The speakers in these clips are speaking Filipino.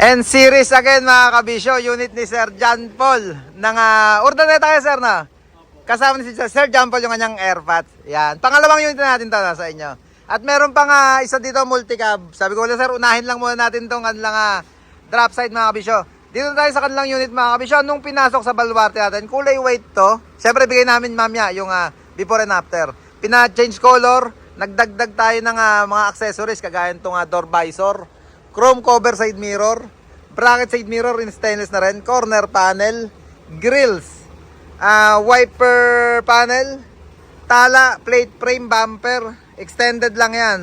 And series again mga kabisyo, unit ni Sir John Paul ng uh, Urdaneta tayo sir na. Kasama ni si Sir John Paul yung kanyang airpats. Yan. Pangalawang unit na natin to na sa inyo. At meron pa nga isa dito multicab. Sabi ko wala sir, unahin lang muna natin tong kanilang ah, drop side mga kabisyo. Dito tayo sa kanilang unit mga kabisyo. Nung pinasok sa baluarte natin, kulay white to. Siyempre bigay namin mamaya yung ah, before and after. Pina-change color, nagdagdag tayo ng ah, mga accessories kagaya nitong ah, door visor, chrome cover side mirror, bracket side mirror in stainless na rin, corner panel, grills, ah, wiper panel, tala, plate frame, bumper, extended lang yan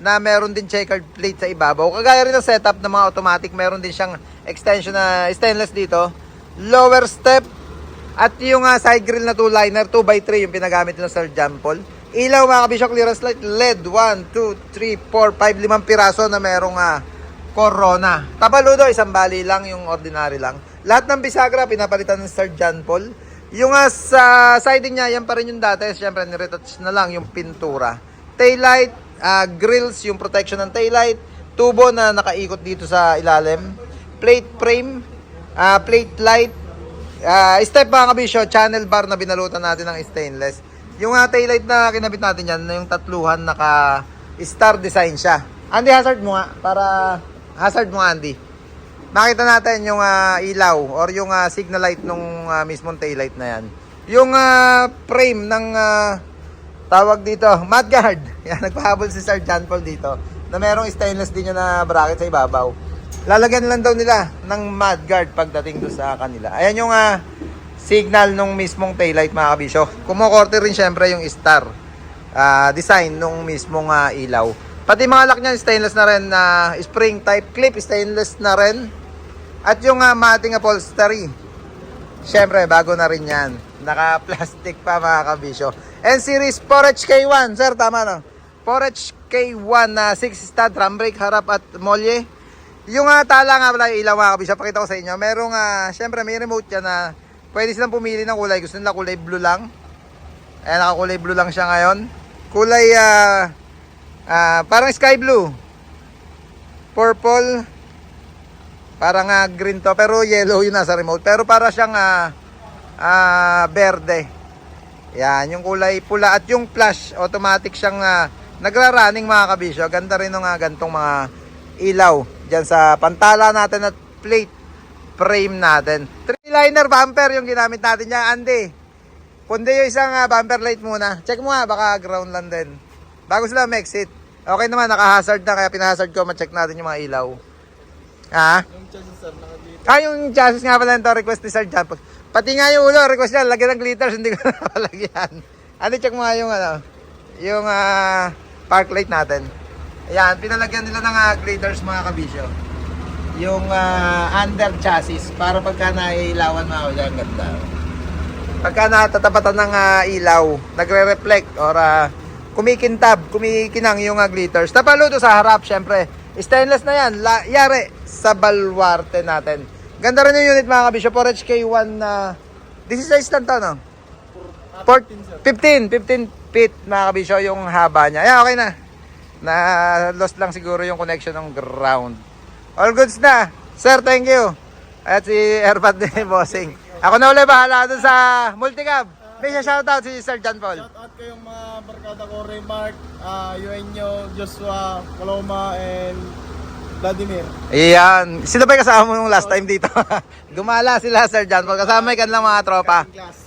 na meron din checkered plate sa ibabaw. Kagaya rin ng setup ng mga automatic, meron din siyang extension na stainless dito. Lower step, at yung ah, side grill na 2-liner, 2x3 yung pinagamit ng Sir John Paul. Ilaw mga kabisyo, clearance light, LED, 1, 2, 3, 4, 5, 5 piraso na merong ah, Corona. Tabaludo, isang bali lang, yung ordinary lang. Lahat ng bisagra, pinapalitan ng Sir John Paul. Yung ah, sa siding niya, yan pa rin yung dati. Siyempre, niretouch na lang yung pintura. Taillight, ah, grills, yung protection ng taillight. Tubo na nakaikot dito sa ilalim. Plate frame, ah, plate light, Ah, step mga kabisyo, channel bar na binalutan natin ng stainless. Yung uh, taillight na kinabit natin yan, yung tatluhan naka star design siya. Andy, hazard mo nga para hazard mo Andy. Makita natin yung ah, ilaw or yung ah, signal light nung ah, mismong taillight na yan. Yung ah, frame ng ah, tawag dito, mudguard. Yan, nagpahabol si Sir John Paul dito na merong stainless din yun na bracket sa ibabaw. Lalagyan lang daw nila ng mudguard pagdating doon sa kanila. Ayan yung ah, signal nung mismong taillight mga kabisyo. Kumukorte rin syempre yung star ah, design nung mismong ah, ilaw. Pati mga lock niyan stainless na rin na spring type clip stainless na rin. At yung uh, mating upholstery. Syempre bago na rin yan. Naka-plastic pa mga kabisyo. And series 4HK1. Sir tama no? 4HK1 na 6 stud drum brake harap at molye. Yung uh, tala nga pala ilaw mga kabisyo. Pakita ko sa inyo. Merong uh, syempre may remote yan na pwede silang pumili ng kulay. Gusto nila kulay blue lang. Ayan nakakulay blue lang siya ngayon. Kulay ah Ah, parang sky blue. Purple. Parang ah, green to pero yellow yun nasa remote. Pero para siyang ah, ah, berde. Yan, yung kulay pula at yung flash automatic siyang ah, nagra-running mga kabisyo. Ganda rin ng ah, gantong mga ilaw diyan sa pantala natin at plate frame natin. Three-liner bumper yung ginamit natin niya, Andy. Pundi yung isang ah, bumper light muna. Check mo nga, baka ground lang din. Bago sila ma-exit. Okay naman, naka-hazard na, kaya pinahazard ko, ma-check natin yung mga ilaw. Ha? Yung chassis sir. Ah, yung chassis nga pala ito, request ni Sir John. Pati nga yung ulo, request niya, lagyan ng glitters, hindi ko napalagyan. Ano, check mo nga yung ano, yung ah, park light natin. Ayan, pinalagyan nila ng ah, glitters mga kabisyo. Yung ah, under chassis, para pagka nailawan mga kabisyo, ang ganda. Pagka natatapatan ng ah, ilaw, nagre-reflect or ah, kumikintab, kumikinang yung uh, glitters. Tapaluto sa harap, syempre. Stainless na yan. La, yari sa balwarte natin. Ganda rin yung unit mga kabisyo. 4HK1 na... this is size lang to, no? Port, 15, 15 feet mga kabisyo yung haba niya. Ayan, okay na. Na lost lang siguro yung connection ng ground. All goods na. Sir, thank you. At si Airpad din, bossing. Ako na ulit bahala dun sa multicab. May shoutout si Sir John Paul. Shout out kayong mga barkada ko, Raymark, uh, Eugenio, Joshua, Paloma, and Vladimir. Iyan. Sino ba yung kasama mo nung last time dito? Gumala sila, Sir John Paul. Kasama yung kanilang mga tropa. Class.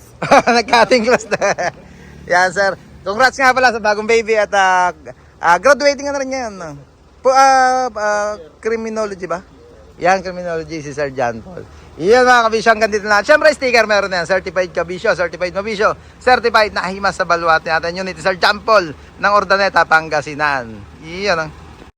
Nag-cutting class na. Yan, sir. Congrats nga pala sa bagong baby at ah, ah, graduating na rin yan. no? Po, ah, ah, criminology ba? Yan, criminology si Sir John Paul. Iyan mga kabisyo, hanggang dito na. Siyempre, sticker meron na yan. Certified kabisyo, certified mabisyo, certified na himas sa baluarte natin. Yun, ito Sir John Paul ng Ordaneta, Pangasinan. Iyan ang